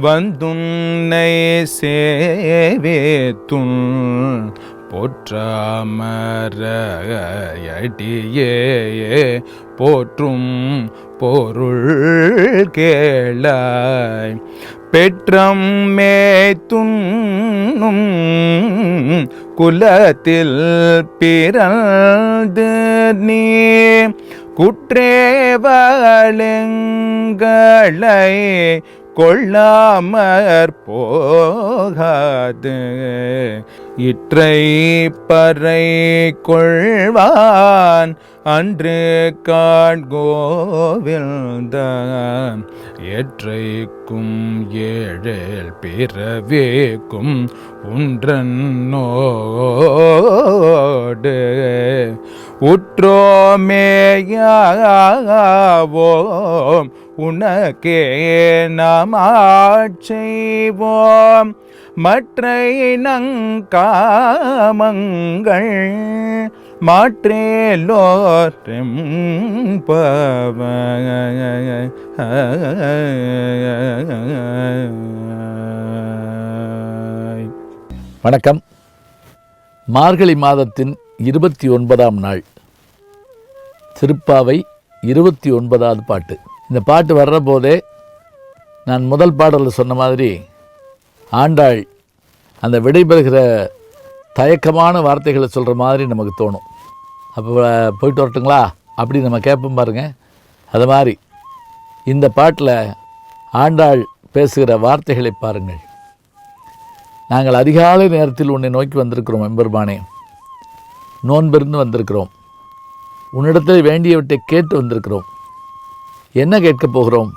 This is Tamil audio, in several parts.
வந்துன்னை சேவேத்துன் போற்றாமரையடியே போற்றும் பொருள் கேளாய். பெற்றம் மேத்துண்ணும் குலத்தில் பிறந்து நீ குற்றேவலங்களை கொள்ளாமற் போகாது. இற்றை பறை கொள்வான் அன்று காண்கோவில்தான். ஏற்றைக்கும் ஏழேல் பிறவேக்கும் உன்றன்னோடு உற்றோமேயாவோம் உனக்கே நாம் ஆட்செய்வோம் மற்ற இனங்காமங்கள் மாற்றேலோரும் பவ வணக்கம். மார்கழி மாதத்தின் இருபத்தி ஒன்பதாம் நாள். திருப்பாவை இருபத்தி ஒன்பதாவது பாட்டு. இந்த பாட்டு வர்ற போதே நான் முதல் பாடலில் சொன்ன மாதிரி ஆண்டாள் அந்த விடைபெறுகிற தயக்கமான வார்த்தைகளை சொல்கிற மாதிரி நமக்கு தோணும். அப்போ போயிட்டு வரட்டுங்களா? அப்படி நம்ம கேட்போம் பாருங்கள் அது மாதிரி இந்த பாட்டில் ஆண்டாள் பேசுகிற வார்த்தைகளை பாருங்கள். நாங்கள் அதிகாலை நேரத்தில் உன்னை நோக்கி வந்திருக்கிறோம் எம்பெருமானே. நோன்பிருந்து வந்திருக்கிறோம். உன்னிடத்தில் வேண்டியவற்றை கேட்டு வந்திருக்கிறோம். என்ன கேட்கப் போகிறோம்?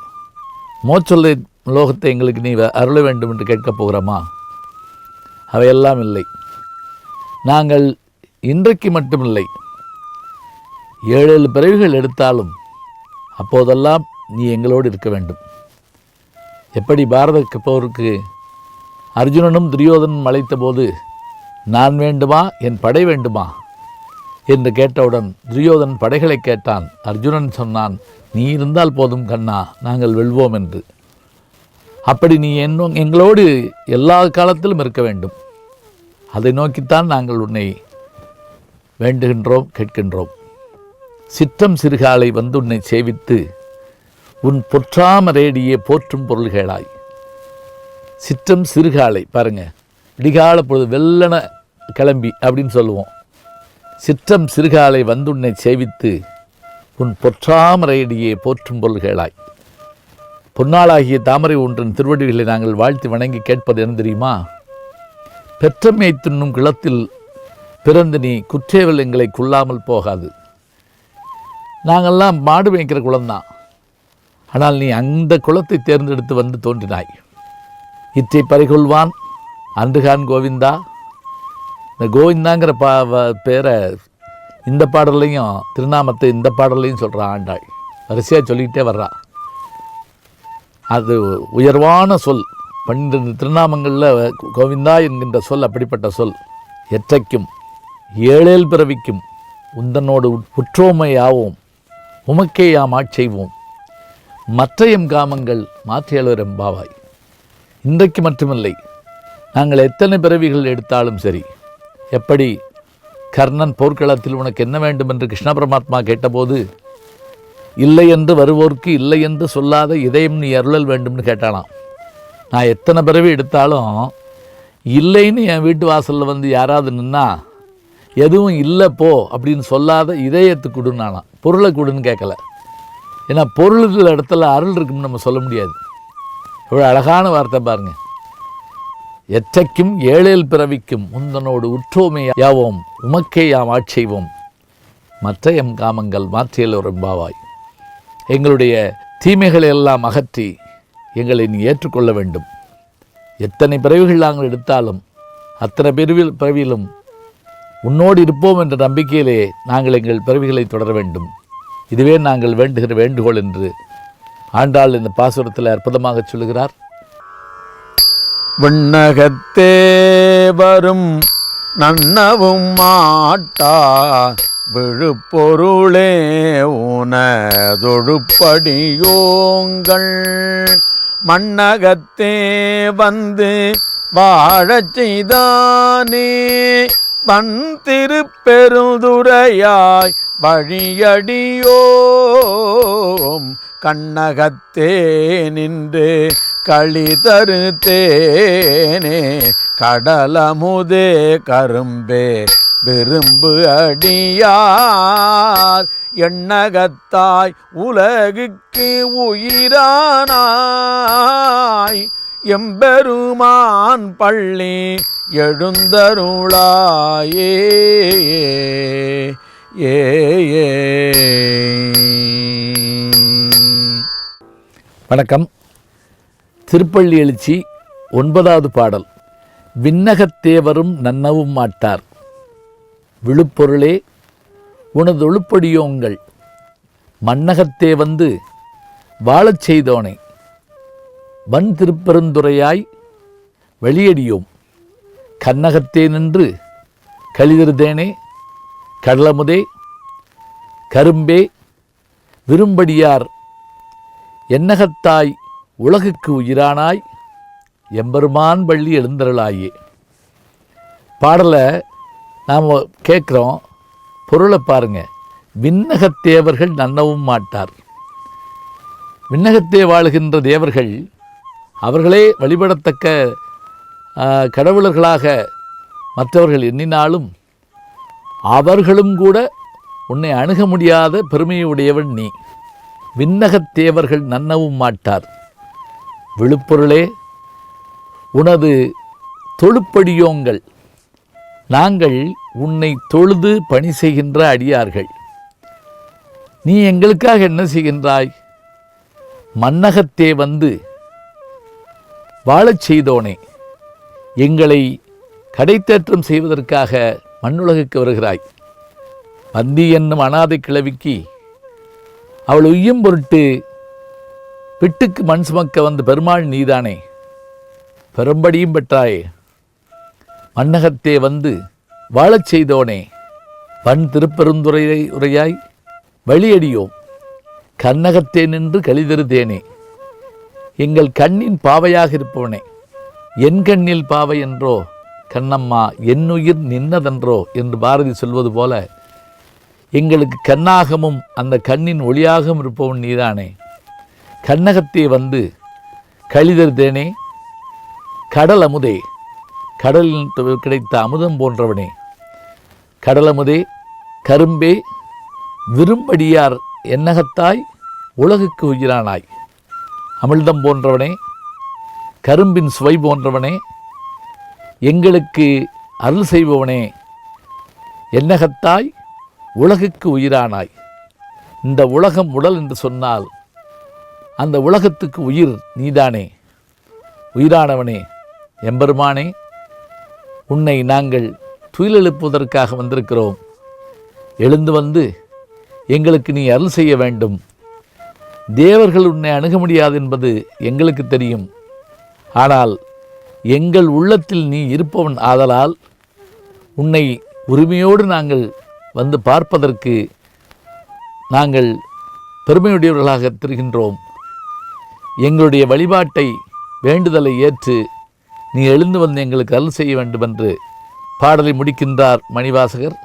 மோச்சொல்லை லோகத்தை எங்களுக்கு நீ வ- அருள வேண்டும் என்று கேட்கப் போகிறோமா? அவையெல்லாம் இல்லை. நாங்கள் இன்றைக்கு மட்டுமில்லை. ஏழு ஏழு பிறவிகள் எடுத்தாலும் அப்போதெல்லாம் நீ எங்களோடு இருக்க வேண்டும். எப்படி பாரத போருக்கு அர்ஜுனனும் துரியோதனும் அழைத்தபோது நான் வேண்டுமா என் படை வேண்டுமா? என்று கேட்டவுடன் துரியோதன் படைகளை கேட்டான். அர்ஜுனன் சொன்னான் நீ இருந்தால் போதும் கண்ணா நாங்கள் வெல்வோம் என்று. அப்படி நீ என்னும் எங்களோடு எல்லா காலத்திலும் இருக்க வேண்டும். அதை நோக்கித்தான் நாங்கள் உன்னை வேண்டுகின்றோம் கேட்கின்றோம். சிற்றம் சிறுகாலை வந்து உன்னை சேவித்து உன் பொற்றாமரேடியே போற்றும் பொருள்களாய் சிற்றம் சிறுகாலை பாருங்கள் விடிகால பொழுது வெள்ளன கிளம்பி அப்படின்னு சொல்லுவோம். சிற்றம் சிறுகாலை வந்து உன்னை சேவித்து உன் பொற்றாமரையடியே போற்றும் பொருள்களாய். பொன்னாளாகிய தாமரை ஒன்றின் திருவடிகளை நாங்கள் வாழ்த்தி வணங்கி கேட்பது என்ன தெரியுமா? பெற்றமையை தின்னும் கிளத்தில் பிறந்து நீ குற்றேவல் எங்களை கொள்ளாமல் போகாது. நாங்கள்லாம் மாடு மேய்க்கிற குளம்தான் ஆனால் நீ அந்த குளத்தை தேர்ந்தெடுத்து வந்து தோன்றினாய். இற்றை பறிகொள்வான் அன்றுகான் கோவிந்தா. இந்த கோவிந்தாங்கிற பா பேரை இந்த பாடல்லையும் திருநாமத்தை இந்த பாடல்லையும் சொல்கிறா ஆண்டாள். வரிசையாக சொல்லிக்கிட்டே வர்றா. அது உயர்வான சொல். பன்னிரண்டு திருநாமங்களில் கோவிந்தா என்கின்ற சொல் அப்படிப்பட்ட சொல். எற்றைக்கும் ஏழேல் பிறவிக்கும் உந்தனோடு உற்றோமையாவோம் உமக்கே யாம் ஆட்செய்வோம் மற்ற எம் காமங்கள் மாற்றியலர் எம்பாவாய். இன்றைக்கு மட்டுமில்லை நாங்கள் எத்தனை பிறவிகள் எடுத்தாலும் சரி எப்படி கர்ணன் போர்க்களத்தில் உனக்கு என்ன வேண்டும் என்று கிருஷ்ண பரமாத்மா கேட்டபோது இல்லை என்று வருவோர்க்கு இல்லை என்று சொல்லாத இதயம் நீ அருளல் வேண்டும்னு கேட்டானாம் நான் எத்தனை பிறவி எடுத்தாலும் இல்லைன்னு என் வீட்டு வாசலில் வந்து யாராவது நின்னா எதுவும் இல்லை போ அப்படின்னு சொல்லாத இதயத்து கொடுனானாம் பொருளை கொடுன்னு கேட்கல. ஏன்னா பொருள் இடத்துல அருள் இருக்குன்னு நம்ம சொல்ல முடியாது. இவ்வளோ அழகான வார்த்தை பாருங்கள் எற்றைக்கும் ஏழேல் பிறவிக்கும் முந்தனோடு உற்றோமே யாவோம்? உமக்கே யாம் ஆட்செய்வோம் மற்ற எம் காமங்கள் மாற்றியல் ஒரு பாவாய் எங்களுடைய தீமைகளை எல்லாம் அகற்றி எங்களை நீ ஏற்றுக்கொள்ள வேண்டும். எத்தனை பிறவிகள் நாங்கள் எடுத்தாலும் அத்தனை பிரிவில் பிறவியிலும் உன்னோடு இருப்போம் என்ற நம்பிக்கையிலே நாங்கள் எங்கள் பிறவிகளை தொடர வேண்டும். இதுவே நாங்கள் வேண்டுகிற வேண்டுகோள் என்று ஆண்டாள் இந்த பாசுரத்தில் அற்புதமாக சொல்லுகிறார். விண்ணகத்தே வரும் நன்னவும் மாட்டா விழுப்பொருளே உனதொழுப்படியோங்கள். மண்ணகத்தே வந்து வாழச் செய்தானே வன் திருப்பெருந்துரையாய் வழியடியோம் கண்ணகத்தே நின்று களிதரு தேனே கடலமுதே கரும்பே விரும்பு அடியார். எண்ணகத்தாய் உலகுக்கு உயிரானாய். எம்பெருமான் பள்ளி எழுந்தருளாயே. ஏ ஏ. வணக்கம். திருப்பள்ளி எழுச்சி ஒன்பதாவது பாடல். விண்ணகத்தேவரும் நன்னவும் மாட்டார். விழுப்பொருளே உனது ஒழுப்படியோங்கள். மன்னகத்தே வந்து வாழச் செய்தோனே. வன் திருப்பெருந்துரையாய் வெளியடியோம். கண்ணகத்தே நின்று கழிதிருதேனே கடலமுதே கரும்பே விரும்படியார் என்னகத்தாய் உலகுக்கு உயிரானாய் எம்பெருமான் பள்ளி எழுந்தருளாயே. பாடலை நாம் கேட்குறோம். பொருளை பாருங்கள் விண்ணகத்தேவர்கள் நன்னவும் மாட்டார். விண்ணகத்தே வாழுகின்ற தேவர்கள் அவர்களே வழிபடத்தக்க கடவுளர்களாக மற்றவர்கள் எண்ணினாலும் அவர்களும் கூட உன்னை அணுக முடியாத பெருமையுடையவன் நீ. விண்ணகத்தேவர்கள் நன்னவும் மாட்டார். விழுப்பொருளே உனது தொழுப்படியோங்கள். நாங்கள் உன்னை தொழுது பணி செய்கின்ற அடியார்கள். நீ எங்களுக்காக என்ன செய்கின்றாய்? மன்னகத்தே வந்து வாழச் செய்தோனே. எங்களை கடைத்தேற்றம் செய்வதற்காக மண்ணுலகுக்கு வருகிறாய். வந்தி என்னும் அனாதை கிழவிக்கு அவள் உய்யும் பொருட்டு பிட்டுக்கு மண் சுமக்க வந்த பெருமாள் நீதானே. பெரும்படியும் பெற்றாயே. மன்னகத்தே வந்து வாழச் செய்தோனே. பண் திருப்பெருந்துரையை உரையாய் வழியடியோம். கண்ணகத்தே நின்று கழிதருதேனே. எங்கள் கண்ணின் பாவையாக இருப்பவனே. என் கண்ணில் பாவை என்றோ கண்ணம்மா என்னுயிர் நின்னதென்றோ? என்று பாரதி சொல்வது போல எங்களுக்கு கண்ணாகமும் அந்த கண்ணின் ஒளியாகவும் இருப்பவன் நீதானே. கண்ணகத்தே வந்து கழிதருதேனே கடல் அமுதே. கடலில் கிடைத்த அமுதம் போன்றவனே. கடலமுதே கரும்பே விரும்படியார் என்னகத்தாய் உலகுக்கு உயிரானாய். அமிழ்தம் போன்றவனே கரும்பின் சுவை போன்றவனே எங்களுக்கு அருள் செய்பவனே என்னகத்தாய் உலகுக்கு உயிரானாய். இந்த உலகம் உடல் என்று சொன்னால் அந்த உலகத்துக்கு உயிர் நீதானே. உயிரானவனே எம்பெருமானே உன்னை நாங்கள் துயிலெழுப்புவதற்காக வந்திருக்கிறோம். எழுந்து வந்து எங்களுக்கு நீ அருள் செய்ய வேண்டும். தேவர்கள் உன்னை அணுக முடியாது என்பது எங்களுக்கு தெரியும். ஆனால் எங்கள் உள்ளத்தில் நீ இருப்பவன் ஆதலால் உன்னை உரிமையோடு நாங்கள் வந்து பார்ப்பதற்கு நாங்கள் பெருமையுடையவர்களாக திருகின்றோம். எங்களுடைய வழிபாட்டை வேண்டுதலை ஏற்று நீ எழுந்து வந்து எங்களுக்கு அருள் செய்ய வேண்டும் என்று பாடலை முடிக்கின்றார் மணிவாசகர்.